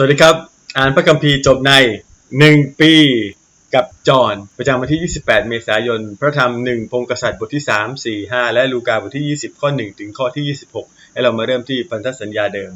สวัสดีครับ อ่านพระคัมภีร์จบใน 1 ปีกับจอห์นประจำวันที่ 28 เมษายน พระธรรม 1 พงศ์กษัตริย์บทที่ 3 4 5 และลูกาบทที่ 20 ข้อ 1 ถึงข้อที่ 26 ให้เรามาเริ่มที่พันธสัญญาเดิม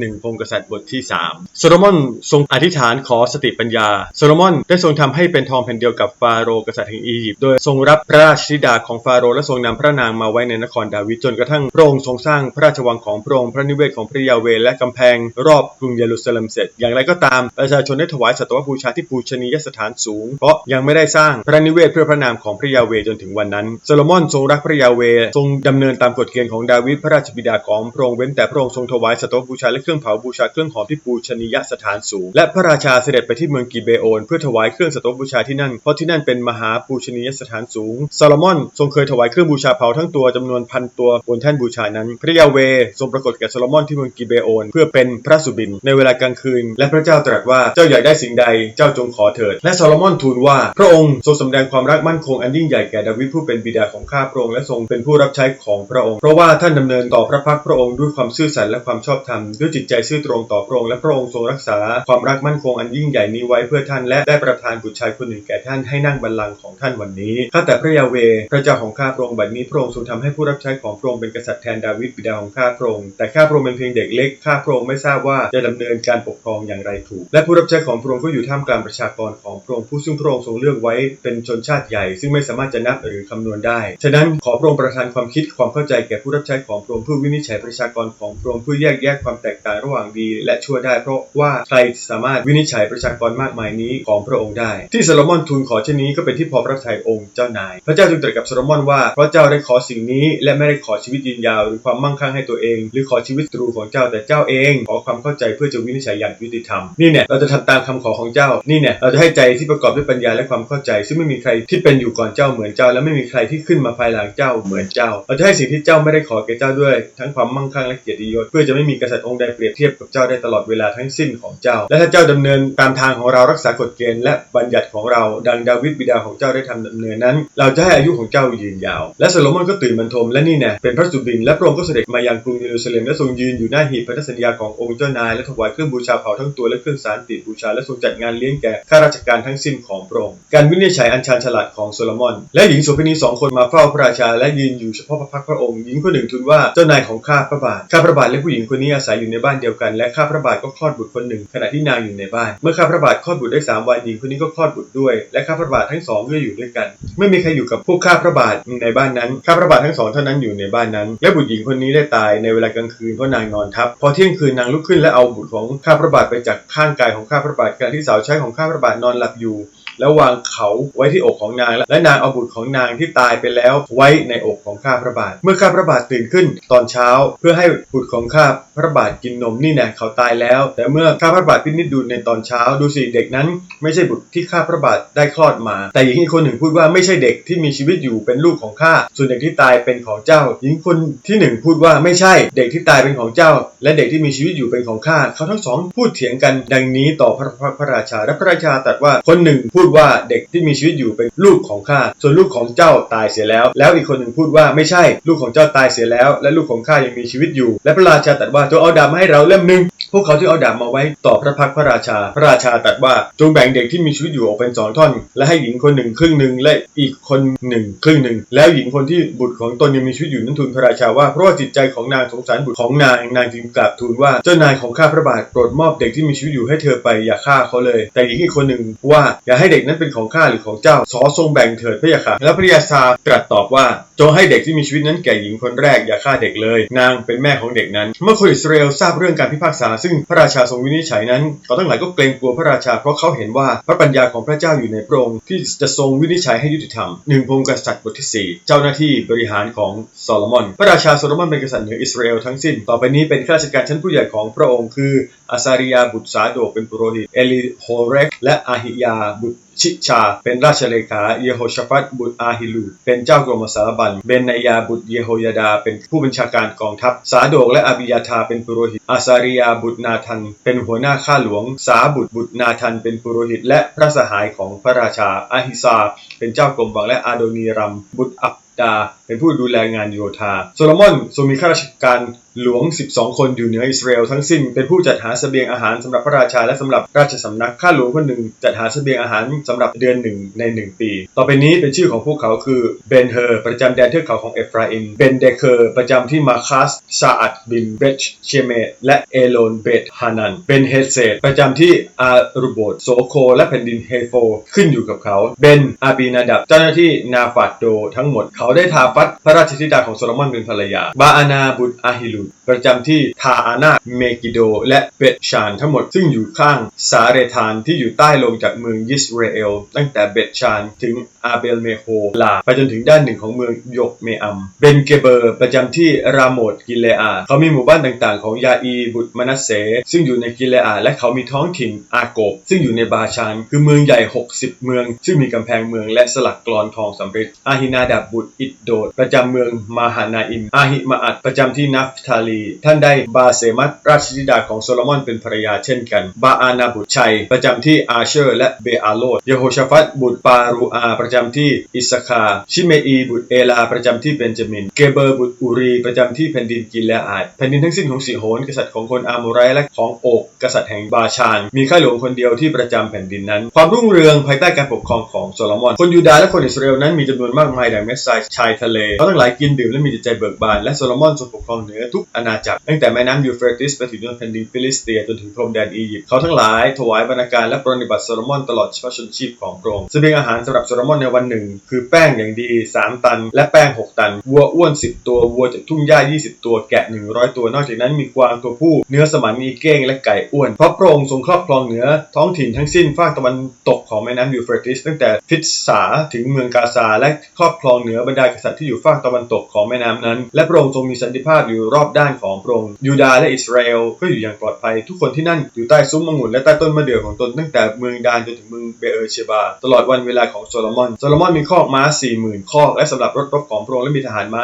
หนึ่งพงกษัตริย์บทที่ 3 โซโลมอนทรงอธิษฐานขอสติปัญญา โซโลมอนได้ทรงทำให้เป็นทองแผ่นเดียวกับฟาโรห์กษัตริย์แห่งอียิปต์ โดยทรงรับพระราชธิดาของฟาโรห์และทรงนำพระนางมาไว้ในนครดาวิดจนกระทั่งพระองค์ทรงสร้างพระราชวังของพระองค์พระนิเวศของพระยาเวและกำแพงรอบกรุงเยรูซาเล็มเสร็จ อย่างไรก็ตามประชาชนได้ถวายสัตวบูชาที่ปูชนียสถานสูง เพราะยังไม่ได้สร้างพระนิเวศเพื่อพระนามของพระยาเวจนถึงวันนั้น โซโลมอนทรงรักพระยาเวทรงดำเนินตามกฎเกณฑ์ของดาวิดพระราชบิดาของพระองค์เว้นแต่พระองค์ทรงถวายสัตวบูชาและเครื่องเผาบูชาเครื่องหอมที่ปูชนียสถานสูง และพระราชาเสด็จไปที่เมืองกิเบโอน เพื่อถวายเครื่องสตวบูชาที่นั่น เพราะที่นั่นเป็นมหาปูชนียสถานสูงซโลมอนทรงเคยถวายเครื่องบูชาเผาทั้งตัวจำนวนพันตัวบนแท่นบูชานั้น พระยาเวทรงปรากฏแก่ซโลมอนที่เมืองกิเบโอน เพื่อเป็นพระสุบินในเวลากลางคืน และพระเจ้าตรัสว่าเจ้าอยากได้สิ่งใดเจ้าจงขอเถิด และซโลมอนทูลว่า พระองค์ทรงสำแดงความรักมั่นคงอันยิ่งใหญ่แก่ดาวิดผู้เป็นบิดาของข้าพระองค์และทรงเป็นผู้รับใช้ของพระองค์ เพราะว่าท่านดำเนินต่อพระพักพระองค์ด้วยความซื่อสัตย์และความชอบธรรมด้วยจิตใจซื่อตรงต่อพระองค์และพระองค์ทรงรักษาความรักมั่นคงอันยิ่งใหญ่นี้ไว้เพื่อท่านและได้ประทานบุตรชายคนหนึ่งแก่ท่านให้นั่งบัลลังก์ของท่านวันนี้ข้าแต่พระยาเวพระเจ้าของข้าพระองค์บัดนี้พระองค์ทรงทำให้ผู้รับใช้ของพระองค์เป็นกษัตริย์แทนดาวิดบิดาของข้าพระองค์แต่ข้าพระองค์เป็นเพียงเด็กเล็กข้าพระองค์ไม่ทราบว่าจะดำเนินการปกครองอย่างไรถูก และผู้รับใช้ของพระองค์ก็อยู่ท่ามกลางประชากรของพระองค์ผู้ซึ่งพระองค์ทรงเลือกไว้เป็นชนชาติใหญ่ ซึ่งไม่สามารถจะนับหรือคำนวณได้ ฉะนั้นขอพระองค์ประทานความคิดความเข้าใจแก่ผู้รับใช้ของพระองค์เพื่อวินิจฉัยประชากรของพระองค์เพื่อแยกแยะความแตกต่างระหว่างดีและชั่วได้ เพราะว่าใครสามารถวินิจฉัยประชากรมากมายนี้ของพระองค์ได้ ที่โซโลมอนทูลขอเช่นนี้ก็เป็นที่พอพระทัยองค์เจ้านาย พระเจ้าจึงตรัสกับโซโลมอนว่าเพราะเจ้าได้ขอสิ่งนี้และไม่ได้ขอชีวิตยืนยาวหรือความมั่งคั่งให้ตัวเอง หรือขอชีวิตตรูของเจ้าแต่เจ้าเองขอความเข้าใจเพื่อจะวินิจฉัยอย่างยุติธรรมนี่เนี่ยเราจะทำตามคำขอของเจ้านี่เนี่ยเราจะให้ใจที่ประกอบด้วยปัญญาและความเข้าใจ ซึ่งไม่มีใครที่เป็นอยู่ก่อนเจ้าเหมือนเจ้า และไม่มีใครที่ขึ้นมาภายหลังเจ้าเหมือนเจ้า เราจะให้สิ่งที่เจ้าไม่ได้ขอแก่เจ้าด้วย ทั้งความมั่งคั่งและเกียรติยศเพื่อจะไม่มีกษัตริย์องค์ใดเปรียบเทียบกับเจ้าได้ตลอดเวลาทั้งสิ้นของเจ้า และถ้าเจ้าดำเนินตามทางของเรารักษากฎเกณฑ์และบัญญัติของเราดังดาวิดบิดาของเจ้าได้ทำดำเนินนั้น เราจะให้อายุของเจ้ายืนยาว และโซโลมอนก็ตื่นบรรทมและนี่แน่เป็นพระสุบินและพระองค์ก็เสด็จมายังกรุงเยรูซาเล็มและทรงยืนอยู่หน้าหีบพันธสัญญาขององค์เจ้านายและถวายเครื่องบูชาเผาทั้งตัวและเครื่องสารติบูชาและทรงจัดงานเลี้ยงแก่ข้าราชการทั้งสิ้นของพระองค์การวินิจฉัยอันชาญฉลาดของโซโลมอน และหญิงโสเภณีสองคนมาเฝ้าพระราชาและยืนอยู่เฉพาะพระพักพระองค์หญิงคนหนึ่งทูลว่าเจ้านายของข้าพระบาทข้าพระบาทและผู้หญิงคนนี้อาศัยอยู่ในบ้านเดียวกันและข้าพระบาทก็คลอดบุตรคนหนึ่ง ขณะที่นางอยู่ในบ้าน เมื่อข้าพระบาทคลอดบุตรได้สามวันหญิงคนนี้ก็คลอดบุตรด้วยและข้าพระบาททั้งสองก็อยู่ด้วยกันไม่มีใครอยู่กับพวกข้าพระบาทในบ้านนั้นข้าพระบาททั้งสองเท่านั้นอยู่ในบ้านนั้น และบุตรหญิงคนนี้ได้ตายในเวลากลางคืนเพราะนางนอนทับพอเที่ยงคืนนางลุกขึ้นและเอาบุตรของข้าพระบาทไปจากข้างกายของข้าพระบาทขณะที่สาวใช้ของข้าพระบาทนอนหลับอยู่ แล้ววางเขาไว้ที่อกของนาง และนางเอาบุตรของนางที่ตายไปแล้วไว้ในอกของข้าพระบาท เมื่อข้าพระบาทตื่นขึ้นตอนเช้า เพื่อให้บุตรของข้าพระบาทกินนมนี่แน่เขาตายแล้ว แต่เมื่อข้าพระบาทพินิจดูในตอนเช้าดูสิเด็กนั้น ไม่ใช่บุตรที่ข้าพระบาทได้คลอดมา แต่หญิงอีกคนหนึ่งพูดว่าไม่ใช่เด็กที่มีชีวิตอยู่เป็นลูกของข้าส่วนเด็กที่ตายเป็นของเจ้า หญิงคนที่หนึ่งพูดว่าไม่ใช่เด็กที่ตายเป็นของเจ้า และเด็กที่มีชีวิตอยู่เป็นของข้าเขาทั้งสองพูดเถียงกันดังนี้ต่อพระพระพระราชาและพระราชาตรัสว่าคนหนึ่งพูดว่าเด็กที่มีชีวิตอยู่เป็นลูกของข้า ส่วนลูกของเจ้าตายเสียแล้ว แล้วอีกคนหนึ่งพูดว่าไม่ใช่ ลูกของเจ้าตายเสียแล้ว และลูกของข้ายังมีชีวิตอยู่ และพระราชาตรัสว่าจงเอาดาบมาให้เราเล่มหนึ่งพวกเขาจึงเอาดาบมาไว้ต่อพระพักพระราชา พระราชาตรัสว่าจงแบ่งเด็กที่มีชีวิตอยู่ออกเป็นสองท่อน และให้หญิงคนหนึ่งครึ่งหนึ่งและอีกคนหนึ่งครึ่งหนึ่ง แล้วหญิงคนที่บุตรของตนยังมีชีวิตอยู่นั้นทูลพระราชาว่าเพราะว่าจิตใจของนางสงสารบุตรของนางนางจึงกราบทูลว่าเจ้านายของข้าพระบาทโปรดมอบเด็กที่มีชีวิตอยู่ให้เธอไปอย่าฆ่าเขาเลย แต่หญิงอีกคนหนึ่งว่าอย่าให้เด็กนั้นเป็นของข้าหรือของเจ้าขอทรงแบ่งเถิดพระยาค่ะแล้วพระยาซาตรัสตอบว่าจงให้เด็กที่มีชีวิตนั้นแก่หญิงคนแรกอย่าฆ่าเด็กเลย นางเป็นแม่ของเด็กนั้น เมื่อคนอิสราเอลทราบเรื่องการพิพากษา ซึ่งพระราชาทรงวินิจฉัยนั้นเขาทั้งหลายก็เกรงกลัวพระราชาเพราะเขาเห็นว่าพระปัญญาของพระเจ้าอยู่ในพระองค์ที่จะทรงวินิจฉัยให้ยุติธรรมหนึ่งพงกษัตริย์บทที่ 4 เจ้าหน้าที่บริหารของโซโลมอน พระราชาโซโลมอนเป็นกษัตริย์เหนืออิสราเอลทั้งสิ้น ต่อไปนี้เป็นข้าราชการชั้นผู้ใหญ่ของพระองค์คืออาซาริยาบุตรสาโดกเป็นปุโรหิตเอลิโฮเรกและอาหิยาบุตร ชิชา เป็นราชเลขา เยโฮชาฟัตบุตรอาฮิลู เป็นเจ้ากรมสารบัญ เบนนายาบุตรเยโฮยาดา เป็นผู้บัญชาการกองทัพ สาโดกและอาบิยาธาเป็นปุโรหิต อาซาริยาบุตรนาทัน เป็นหัวหน้าข้าหลวง สาบุตรบุตรนาทัน เป็นปุโรหิต และพระสหายของพระราชา อาฮิซา เป็นเจ้ากรมวังและอาโดนีรัม บุตรอับดา เป็นผู้ดูแลงานโยธา โซโลมอนทรงมีข้าราชการ หลวง 12 คนอยู่เหนืออิสราเอลทั้งสิ้น เป็นผู้จัดหาเสบียงอาหารสำหรับพระราชาและสำหรับราชสำนัก ข้าหลวงคนหนึ่งจัดหาเสบียงอาหารสำหรับเดือนหนึ่งใน 1 ปี ต่อไปนี้เป็นชื่อของพวกเขาคือเบนเฮอร์ประจำแดนเทือกเขาของเอฟราอิม เบนเดเคอร์ประจำที่มาคัสซาอัดบินเบชเชเมและเอโลนเบตฮานัน เบนเฮเซตประจำที่อารุโบตโซโค และแผ่นดินเฮโฟขึ้นอยู่กับเขา เบนอาบีนาดับเจ้าหน้าที่นาฟาดโดทั้งหมด เขาได้ทาฟัดพระราชธิดาของโซโลมอนเป็นภรรยา บาอานาบุตรอาฮิลุประจำที่ทาอานาเมกิโด และเบตชานทั้งหมดซึ่งอยู่ข้างสาเรธานที่อยู่ใต้ลงจากเมืองยิสราเอล ตั้งแต่เบตชานถึงอาเบลเมโฮลา ไปจนถึงด้านหนึ่งของเมืองยกเมอัม เบนเกเบอร์ประจำที่รามโมดกิเลอา เขามีหมู่บ้านต่างๆ ของยาอีบุตรมนัสเส ซึ่งอยู่ในกิเลอา และเขามีท้องถิ่นอาโกบ ซึ่งอยู่ในบาชาน คือเมืองใหญ่ 60 เมือง ซึ่งมีกำแพงเมืองและสลักกลอนทองสำริดอาฮินาดับบุตรอิดโดดประจำเมืองมาหานาอิมอาฮิมาอัดประจำที่นัฟทาลี ท่านได้บาเซมัตราชธิดาของโซโลมอนเป็นภรรยาเช่นกัน บาอานาบุตรชัย ประจำที่อาเชอร์ และเบอาโลดเยโฮชาฟัตบุตรปารูอา ประจำที่อิสคา ชิเมอี บุตรเอลา ประจำที่เบนจามิน เกเบอร์บุตรอูรี ประจำที่แผ่นดินกินและอาดแผ่นดินทั้งสิ้นของสีโหนกษัตริย์ของคนอาโมไรและของโอกกษัตริย์แห่งบาชาน มีข้าหลวงคนเดียวที่ประจำแผ่นดินนั้น ความรุ่งเรืองภายใต้การปกครองของโซโลมอน คนยูดาห์และคนอิสราเอลนั้นมีจำนวนมากมายดังเม็ดทรายชายทะเลเขาทั้งหลายกินดื่มและมีจิตใจเบิกบานและโซโลมอนทรงปกครองเหนือทุกอาณาจักร ตั้งแต่แม่น้ำยูเฟรติสไปถึงแผ่นดินฟิลิสเตียจนถึงพรมแดนอียิปต์เขาทั้งหลายถวายบรรณาการและปรนนิบัติโซโลมอนตลอดพระชนชีพของพระองค์เสบียงอาหารสำหรับโซโลมอนในวันหนึ่ง คือแป้งอย่างดี 3 ตัน และแป้ง 6 ตัน วัวอ้วน 10 ตัววัวจากทุ่งหญ้า 20 ตัวแกะ 100 ตัวนอกจากนั้นมีกวางตัวผู้ เนื้อสมันมีเก้งและไก่อ้วนเพราะพระองค์ทรงครอบครองเหนือท้องถิ่นทั้งสิ้นภาคตะวันตกของแม่น้ำยูเฟรติสตั้งแต่ทิศสาถึงเมืองกาซาและครอบครองเหนือบรรดากษัตริย์ที่อยู่ภาคตะวันตกของแม่น้ำนั้น และพระองค์ทรงมีสันติภาพอยู่รอบด้านของพระองค์ยูดาห์และอิสราเอลก็อยู่อย่างปลอดภัย ทุกคนที่นั่นอยู่ใต้ซุ้มองุ่นและใต้ต้นมะเดื่อของตนตั้งแต่เมืองดานจนถึงเมืองเบเอร์เชบา ตลอดวันเวลาของโซโลมอนโซโลมอนมีคอกม้า40,000คอกและสำหรับรถรบของพระองค์และมีทหารม้า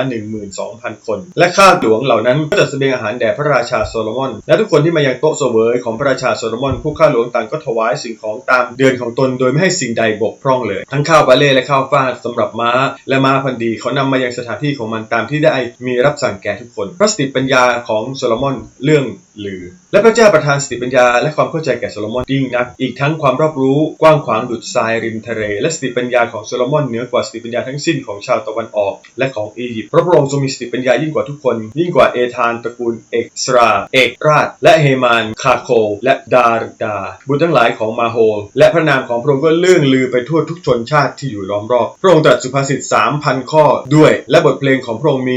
12,000 คน และข้าหลวงเหล่านั้นก็จัดเสบียงอาหารแด่พระราชาโซโลมอน และทุกคนที่มายังโต๊ะเสวยของพระราชาโซโลมอนผู้ข้าหลวงต่างก็ถวายสิ่งของตามเดือนของตน โดยไม่ให้สิ่งใดบกพร่องเลย ทั้งข้าวบาเล่และข้าวฟาดสำหรับม้า และม้าพันธีเขานำมายังสถานที่ของมันตามที่ได้มีรับสั่งแก่ทุกคนพระสติปัญญาของโซโลมอนเรื่องลือ และพระเจ้าประทานสติปัญญาและความเข้าใจแก่โซโลมอนยิ่งนัก อีกทั้งความรอบรู้กว้างขวางดุจทรายริมทะเล และสติปัญญาของโซโลมอนเหนือกว่าสติปัญญาทั้งสิ้นของชาวตะวันออก และของอียิปต์เพราะพระองค์ทรงมีสติปัญญายิ่งกว่าทุกคน ยิ่งกว่าเอธานตระกูลเอกสรา เอกราช และเฮมานคาโค และดาร์ดา บุตรทั้งหลายของมาโฮและพระนามของพระองค์ก็เลื่องลือไปทั่วทุกชนชาติที่อยู่ล้อมรอบพระองค์ตรัสสุภาษิต3,000 ข้อด้วย และบทเพลงของพระองค์มี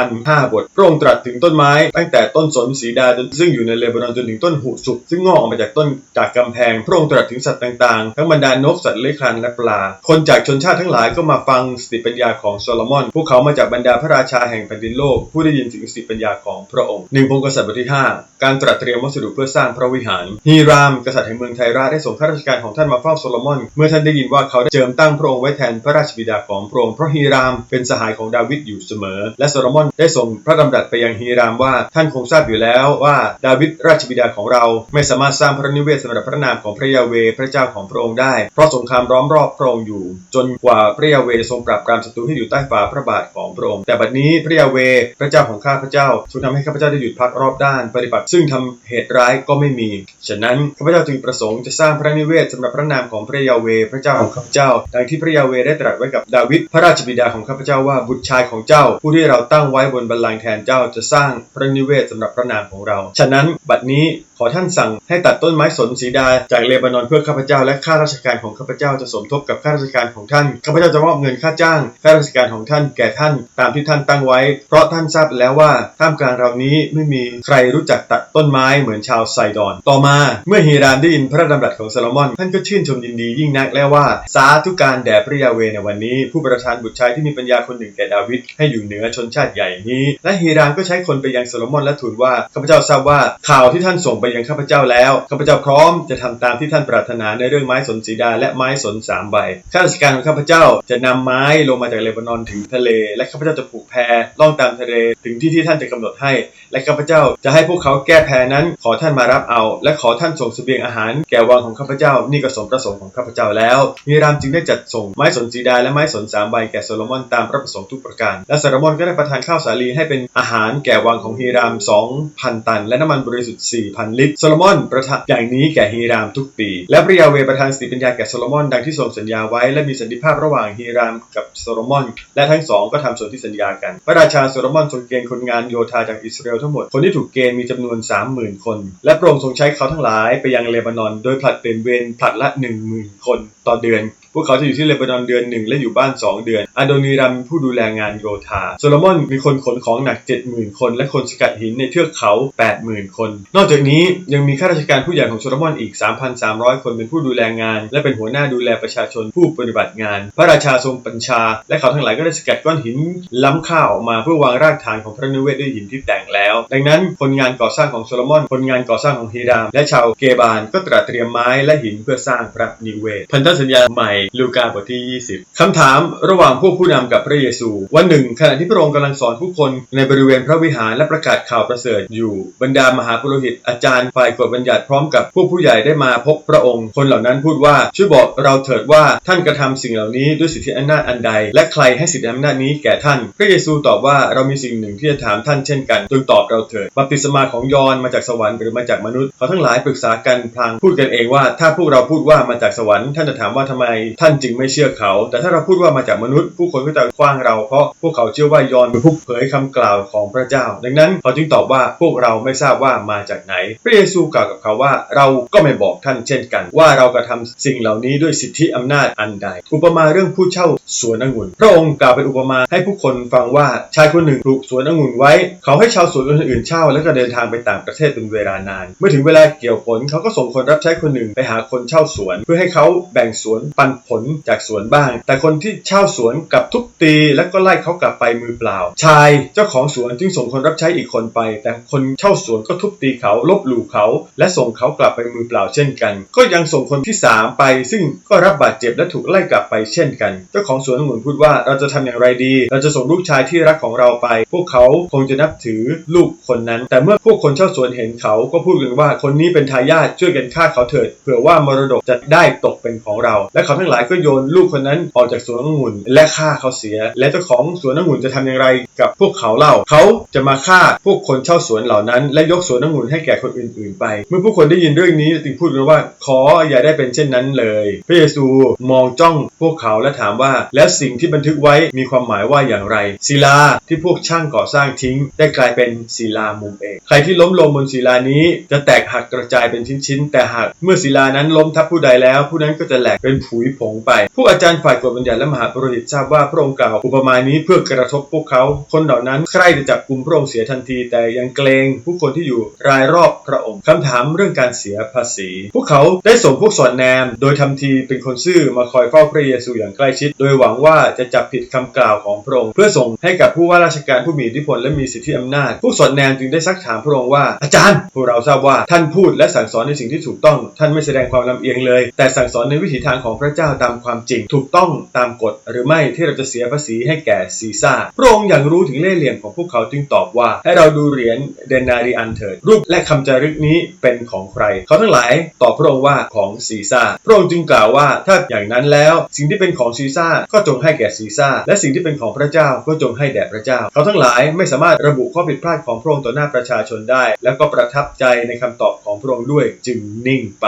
1,005บทพระองค์ตรัสถึงต้นไม้ ตั้งแต่ต้นสนสีดาจนซึ่งอยู่ในเลบนอนจนถึงต้นหุสุกซึ่งงอกออกมาจากต้นจากกำแพงพระองค์ตรัสถึงสัตว์ต่างๆ ทั้งบรรดานกสัตว์เลื้อยคลานและปลา คนจากชนชาติทั้งหลายก็มาฟังสติปัญญาของโซโลมอน พวกเขามาจากบรรดาพระราชาแห่งแผ่นดินโลก ผู้ได้ยินถึงสติปัญญาของพระองค์หนึ่งพงกษัตริย์บทที่ 5 การตรัสเตรียมวัสดุเพื่อสร้างพระวิหารฮีราม กษัตริย์แห่งเมืองไทราได้ส่งข้าราชการของท่านมาเฝ้าโซโลมอน เมื่อท่านได้ยินว่าเขาได้เจิมตั้งพระองค์ไว้แทนพระราชบิดาของพระองค์เพราะฮีรามเป็นสหายของดาวิดอยู่เสมอ และโซโลมอนได้ส่งพระดำรัสไปยังฮีรามว่าท่านคงทราบอยู่แล้วว่าดาวิดราชบิดาของเราไม่สามารถสร้างพระนิเวศสำหรับพระนามของพระยาเวพระเจ้าของพระองค์ได้ เพราะสงครามล้อมรอบพระองค์อยู่ จนกว่าพระยาเวจะทรงปราบปรามศัตรูที่อยู่ใต้ฝ่าพระบาทของพระองค์ แต่บัดนี้พระยาเวพระเจ้าของข้าพระเจ้าทรงทำให้ข้าพเจ้าได้หยุดพักรอบด้านปฏิบัติซึ่งทำเหตุร้ายก็ไม่มี ฉะนั้นข้าพเจ้าจึงประสงค์จะสร้างพระนิเวศสำหรับพระนามของพระยาเวพระเจ้าของข้าพเจ้า ดังที่พระยาเวได้ตรัสไว้กับดาวิดพระราชบิดาของข้าพเจ้าว่าบุตรชายของเจ้า ผู้ที่เราตั้งไว้บนบัลลังก์แทนเจ้าจะสร้างพระนิเวศสำหรับพระนามของเรา ฉะนั้นบัดนี้ขอท่านสั่งให้ตัดต้นไม้สนสีดาจากเลบานอนเพื่อข้าพเจ้าและข้าราชการของข้าพเจ้าจะสมทบกับข้าราชการของท่านข้าพเจ้าจะมอบเงินค่าจ้างข้าราชการของท่านแก่ท่านตามที่ท่านตั้งไว้ เพราะท่านทราบแล้วว่าท่ามกลางเรานี้ไม่มีใครรู้จักตัดต้นไม้เหมือนชาวไซดอน ต่อมาเมื่อฮีรามได้ยินพระดำรัสของโซโลมอน ท่านก็ชื่นชมยินดียิ่งนักแล้วว่า สาธุการแด่พระยาเวในวันนี้ ผู้ประทานบุตรชายที่มีปัญญาคนหนึ่งแก่ดาวิดให้อยู่เหนือชนชาติใหญ่นี้ และฮีรามก็ใช้คนไปยังโซโลมอนและทูลว่าข้าพเจ้าทราบว่าข่าวาวที่ท่านส่งไปยังข้าพเจ้าแล้วข้าพเจ้าพร้อมจะทำตามที่ท่านปรารถนาในเรื่องไม้สนสีดาและไม้สนสามใบข้าราชการของข้าพเจ้าจะนำไม้ลงมาจากเลบานอนถึงทะเล และข้าพเจ้าจะผูกแพล่องตามทะเลถึงที่ที่ท่านจะกำหนดให้ และข้าพเจ้าจะให้พวกเขาแก้แพ้นั้น ขอท่านมารับเอา และขอท่านส่งเสบียงอาหาร แก่วังของข้าพเจ้านี่ก็สมประสงค์ของข้าพเจ้าแล้วฮีรามจึงได้จัดส่งไม้สนสีดาและไม้สนสามใบแก่โซโลมอนตามพระประสงค์ทุกประการและโซโลมอนก็ได้ประทานข้าวสาลีให้เป็นอาหารแก่วังของฮีราม2,000 ตัน และน้ำมันบริสุทธิ์4,000 ลิตรโซโลมอนประทานอย่างนี้แก่ฮีรามทุกปี และพระยาเวประทานสติปัญญาแก่โซโลมอนดังที่ทรงสัญญาไว้และมีสันติภาพระหว่างฮีรามกับโซโลมอน และทั้งสองก็ทำส่วนที่สัญญากัน พระราชาโซโลมอนทรงเกณฑ์คนงานโยธาจากอิสราเอลทั้งหมด คนที่ถูกเกณฑ์มีจำนวน 30,000 คน และพระองค์ทรงใช้เขาทั้งหลายไปยังเลบานอน โดยผลัดเปลี่ยนเวรผลัดละ 10,000 คนต่อเดือน พวกเขาจะอยู่ที่เลบานอนเดือนหนึ่งและอยู่บ้าน 2 เดือนอาโดนีรัมผู้ดูแลงานโยธาโซโลมอนมีคนขนของหนัก 70,000 คน และคนสกัดหินในเทือกเขา 80,000 คน นอกจากนี้ยังมีข้าราชการผู้ใหญ่ของโซโลมอนอีก 3,300 คนเป็นผู้ดูแลงาน และเป็นหัวหน้าดูแลประชาชนผู้ปฏิบัติงาน พระราชาทรงบัญชา และเขาทั้งหลายก็ได้สกัดก้อนหินล้ำค่าออกมาเพื่อวางรากฐานของพระนิเวศด้วยหินที่แต่งแล้วดังนั้นคนงานก่อสร้างของโซโลมอน คนงานก่อสร้างของฮีราม และชาวเกบาลก็ตระเตรียมไม้และหินเพื่อสร้างพระนิเวศ พันธสัญญาใหม่ลูกาบทที่ 20คำถามระหว่างพวกผู้นำกับพระเยซู วันหนึ่ง ขณะที่พระองค์กำลังสอนผู้คนในบริเวณพระวิหารและประกาศข่าวประเสริฐอยู่ บรรดามหาปุโรหิตอาจารย์ฝ่ายกฎบัญญัติพร้อมกับผู้ผู้ใหญ่ได้มาพบพระองค์ คนเหล่านั้นพูดว่าช่วยบอกเราเถิดว่าท่านกระทำสิ่งเหล่านี้ด้วยสิทธิอำนาจอันใด และใครให้สิทธิอำนาจนี้แก่ท่าน พระเยซูตอบว่าเรามีสิ่งหนึ่งที่จะถามท่านเช่นกันจงตอบเราเถิดบัพติศมาของยอนมาจากสวรรค์หรือมาจากมนุษย์เขาทั้งหลายปรึกษากันพลางพูดกันเองว่า ถ้าพวกเราพูดว่ามาจากสวรรค์ท่านจะถามว่าทำไม ท่านจึงไม่เชื่อเขา แต่ถ้าเราพูดว่ามาจากมนุษย์ ผู้คนก็จะคว้างเราเพราะพวกเขาเชื่อว่ายอนเป็นผู้เผยคำกล่าวของพระเจ้า ดังนั้นเขาจึงตอบว่าพวกเราไม่ทราบว่ามาจากไหน พระเยซูกล่าวกับเขาว่าเราก็ไม่บอกท่านเช่นกัน ว่าเรากระทำสิ่งเหล่านี้ด้วยสิทธิอำนาจอันใด อุปมาเรื่องผู้เช่าสวนองุ่น พระองค์กล่าวเป็นอุปมาให้ผู้คนฟังว่าชายคนหนึ่งปลูกสวนองุ่นไว้ เขาให้ชาวสวนคนอื่นเช่าแล้วก็เดินทางไปต่างประเทศเป็นเวลานาน เมื่อถึงเวลาเกี่ยวผลเขาก็ส่งคนรับใช้คนหนึ่งไปหาคนเช่าสวน เพื่อให้เขาแบ่งสวนปันผลจากสวนบ้าง แต่คนที่เช่าสวนกลับทุบตี แล้วก็ไล่เขากลับไปมือเปล่า ชายเจ้าของสวนจึงส่งคนรับใช้อีกคนไป แต่คนเช่าสวนก็ทุบตีเขาลบหลู่เขา และส่งเขากลับไปมือเปล่าเช่นกัน ก็ยังส่งคนที่สามไป ซึ่งก็รับบาดเจ็บและถูกไล่กลับไปเช่นกัน เจ้าของสวนองุ่นพูดว่าเราจะทำอย่างไรดี เราจะส่งลูกชายที่รักของเราไป พวกเขาคงจะนับถือลูกคนนั้น แต่เมื่อพวกคนเช่าสวนเห็นเขาก็พูดกันว่าคนนี้เป็นทายาทช่วยกันฆ่าเขาเถิดเผื่อว่ามรดกจะได้ตกเป็นของเรา และเขาทั้งหลายก็โยนลูกคนนั้นออกจากสวนองุ่นและฆ่าเขาเสีย และเจ้าของสวนองุ่นจะทำอย่างไรกับพวกเขาเล่า เขาจะมาฆ่าพวกคนเช่าสวนเหล่านั้น และยกสวนองุ่นให้แก่คนอื่น ๆ ไป เมื่อผู้คนได้ยินเรื่องนี้จึงพูดกันว่า ขออย่าได้เป็นเช่นนั้นเลย พระเยซูมองจ้องพวกเขาและถามว่า แล้วสิ่งที่บันทึกไว้มีความหมายว่าอย่างไรศิลาที่พวกช่างก่อสร้างทิ้ง ได้กลายเป็นศิลามุมเอกใครที่ล้มลงบนศิลานี้จะแตกหักกระจายเป็นชิ้นๆ แต่หากเมื่อศิลานั้นล้มทับผู้ใดแล้ว ผู้นั้นก็จะแหลกเป็นผุยผงไป ผู้อาจารย์ฝ่ายกฎบัญญัติและมหาปรหิตทราบว่าพระองค์กล่าวอุปมานี้เพื่อกระทบพวกเขา คนเหล่านั้นใคร่จะจับกลุ่มพระองค์เสียทันที แต่ยังเกรงผู้คนที่อยู่รายรอบพระองค์คำถามเรื่องการเสียภาษี พวกเขาได้ส่งพวกสอดแนม โดยทำทีเป็นคนซื่อมาคอยเฝ้าพระเยซูอย่างใกล้ชิด โดยหวังว่าจะจับผิดคำกล่าวของพระองค์เพื่อส่งให้กับผู้ว่าราชการผู้มีอิทธิพลและมีสิทธิอำนาจพวกสอดแนมจึงได้ซักถามพระองค์ว่าอาจารย์ พวกเราทราบว่าท่านพูดและสั่งสอนในสิ่งที่ถูกต้อง ท่านไม่แสดงความลำเอียงเลย แต่สั่งสอนในวิถีทางของพระเจ้าตามความจริง ถูกต้องตามกฎหรือไม่ที่เราจะเสียภาษีให้แก่ซีซ่าพระองค์อย่างรู้ถึงเล่ห์เหลี่ยมของพวกเขาจึงตอบว่า ให้เราดูเหรียญเดนารีอันเถิดรูปและคำจารึกนี้เป็นของใคร เขาทั้งหลายตอบพระองค์ว่าของซีซ่าพระองค์จึงกล่าวว่าถ้าอย่างนั้นแล้ว สิ่งที่เป็นของซีซ่าก็จงให้แก่ซีซ่าและสิ่งที่เป็นของพระเจ้าก็จงให้แด่พระเจ้า เขาทั้งหลายไม่สามารถระบุข้อผิดพลาดของพระองค์ต่อหน้าประชาชนได้ แล้วก็ประทับใจในคำตอบของพระองค์ด้วยจึงนิ่งไป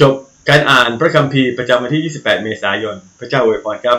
จบการอ่านพระคัมภีร์ประจำวันที่ 28 เมษายน พระเจ้าอวยพรครับ